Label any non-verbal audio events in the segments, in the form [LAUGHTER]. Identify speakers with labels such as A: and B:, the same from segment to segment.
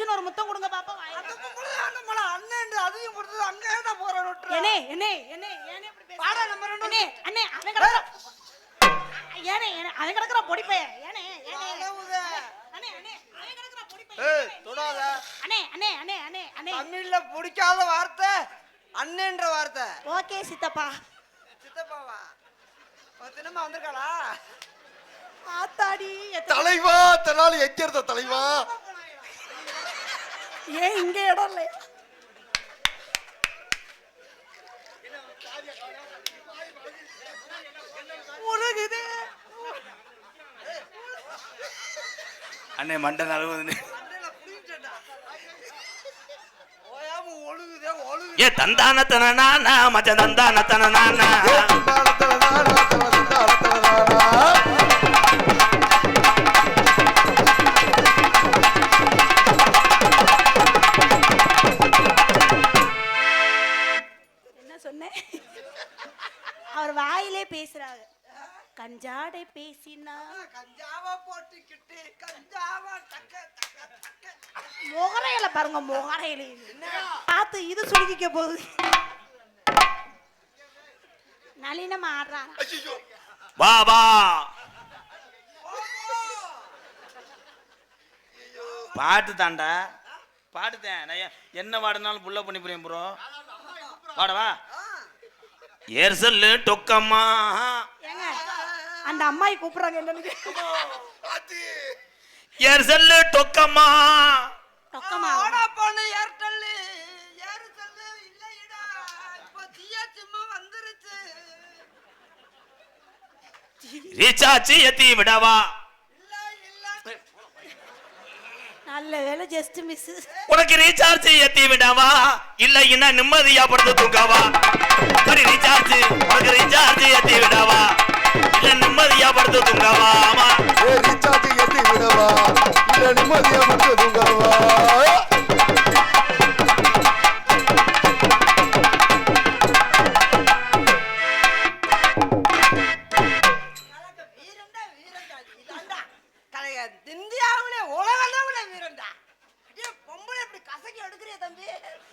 A: புச்சுன்னு ஒரு முத்தம் கொடுங்க பாப்பா
B: அண்ணன் அதையும் கொடுத்தது
A: என்னே என்னே ஏனே அண்ணே அண்ணே அவன் கிடக்குற. ஏனே ஏனே அவன் கிடக்குற பொடிப்பைய ஏனே ஏனே.
B: அளவுதே.
A: அண்ணே அண்ணே அவன் கிடக்குற பொடிப்பைய
B: ஏய் தொடாத.
A: அண்ணே அண்ணே அண்ணே அண்ணே அண்ணே.
B: தமிழ்ல பிடிக்காத வார்த்தை அண்ணன்ற வார்த்தை.
A: ஓகே சித்தப்பா.
B: சித்தப்பாவா? தினமா வந்திருக்காளா?
A: ஆத்தாடி
C: தலைவா தனால எங்க இருந்த தலைவா?
A: ஏன் இங்க இடம் இல்லை உருகுது
D: அண்ணே மண்டை நழுவுதுன்னு. ஏ தந்தான தனனா மச்ச தந்தான
C: ஏ
A: கஞ்சாடை பேசினா.
B: கஞ்சாவா போட்டுக்கிட்டு கஞ்சாவா டக்க
A: முகரையில பாருங்க முகரையில. பார்த்து இது சுருக்கிக்க போகுது. நளினம் ஆடுறான்.
C: ஐயையோ.
D: வா வா. பாட்டு தாண்டா. பாட்டு தான் நான் என்ன பாடுனாலும் புள்ள பண்ணி புரியும் ப்ரோ. பாடவா ஏர் சொல்லு டொக்கம்மா.
A: அந்த அம்மாயி கூப்பிடுறாங்க என்னன்னு.
D: ஏர் சொல்லு டொக்கம்மா.
A: ரொக்கமா
B: ஓடா போன ஏர்டெல் ஏர்டெல் இல்லைடா இப்போ ஜியோ சிம் வந்துருச்சு.
D: ரீசார்ஜ் ஏத்தி விடவா.
B: இல்ல இல்ல.
A: நல்ல வேலை ஜஸ்ட் மிஸ்
D: உனக்கு ரீசார்ஜ் ஏத்தி விடவா? இல்ல என்ன நிம்மதியா படுத்து தூங்கவா? சரி ரீசார்ஜ். உனக்கு ரீசார்ஜ் ஏத்தி விடவா?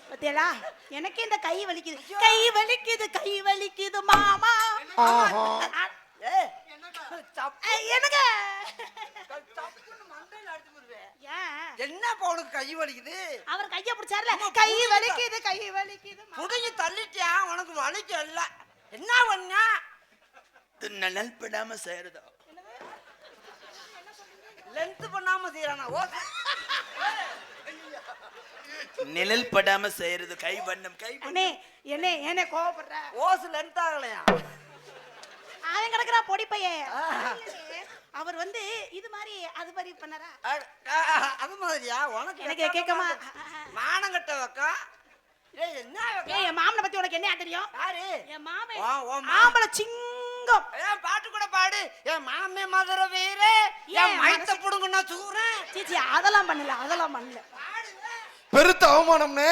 A: பத்தியலா எனக்கே இந்த கை வலிக்குது. கை வலிக்குது கை வலிக்குது மாமா.
C: ஆஹா.
A: எனக்கு
B: என்னப்பா உனக்கு கை வலிக்குது?
A: அவர் கைய பிடிச்சார்ல. கை வலிக்குது கை வலிக்குது.
B: புடுங்கி தள்ளிட்டியா? உனக்கு வலிக்க இல்ல என்ன பண்ணா?
D: நிழல் படாம செய்யறதா?
B: லென்த் பண்ணாம செய்யறானா? ஓ
D: நிழல் படாம செய்யறது கை வண்ணம் கை.
A: அண்ணே என்ன என்ன கோவப்படுற?
B: ஓசு லென்த் ஆகலையா?
A: அவன் கிடக்குறா பொடி பையன் அவர் வந்து இது மாதிரி அது மாதிரி பண்ணாரா?
B: அது மாதிரியா? உனக்கு
A: எனக்கு கேட்கமா?
B: மானம் மானங்கட்ட வைக்கா? ஏய் என்ன வைக்கம்?
A: என் மாமனை பத்தி உனக்கு என்ன தெரியும்?
B: யாரு?
A: என் மாமன்
B: வா, உன் மா-
A: ஆம்பளை சிங்கம்.
B: ஏன் பாட்டு கூட பாடு. என் மாமே மதுரை வீரே. என் மைத்த
A: மனசு-
B: புடுங்கன்னா சூறேன்.
A: சீச்சி அதெல்லாம் பண்ணல அதெல்லாம் பண்ணல.
C: பெருத்த அவமானம்னே.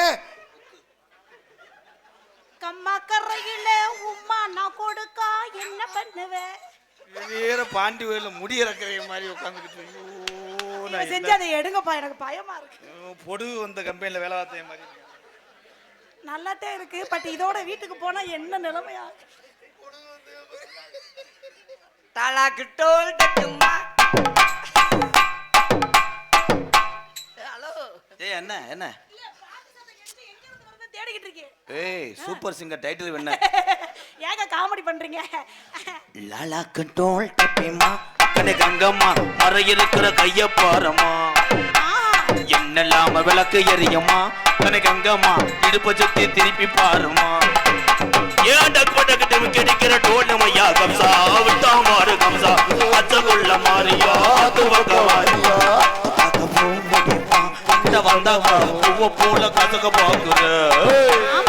A: கம்மா கரையில உம்மா நான் கொடுக்கா என்ன பண்ணுவேன்
D: வேற பாண்டி கோயில முடி இறக்குற மாதிரி உட்காந்துக்கிட்டு
A: செஞ்சு அதை எடுங்கப்பா எனக்கு பயமா இருக்கு.
D: பொடு வந்த கம்பெனில வேலை பார்த்த மாதிரி.
A: நல்லாட்டே இருக்கு பட் இதோட வீட்டுக்கு போனா என்ன நிலைமையா?
B: தலா கிட்டோல் டக்குமா ஹலோ
D: ஏய் என்ன என்ன? ஏய் சூப்பர் சிங்கர் டைட்டில் என்ன? [LAUGHS]
A: ஏங்க காமெடி பண்றீங்க?
D: லாலா கண்டோல் டப்பிமா கண்ணு கங்கம்மா மர இருக்கிற கைய பாரம்மா என்னெல்லாம விளக்கு எரியுமா கண்ணு கங்கம்மா இடுப்ப சுத்தி திருப்பி பாருமா? ஏன்டா கொட்டக்கிட்டு கிடைக்கிற டோலமையா கம்சா? விட்டா மாறு கம்சா? அச்சகுள்ள மாறியா? துவக்கவாரியா வந்தா பூவ பூல கசக்க பாக்குற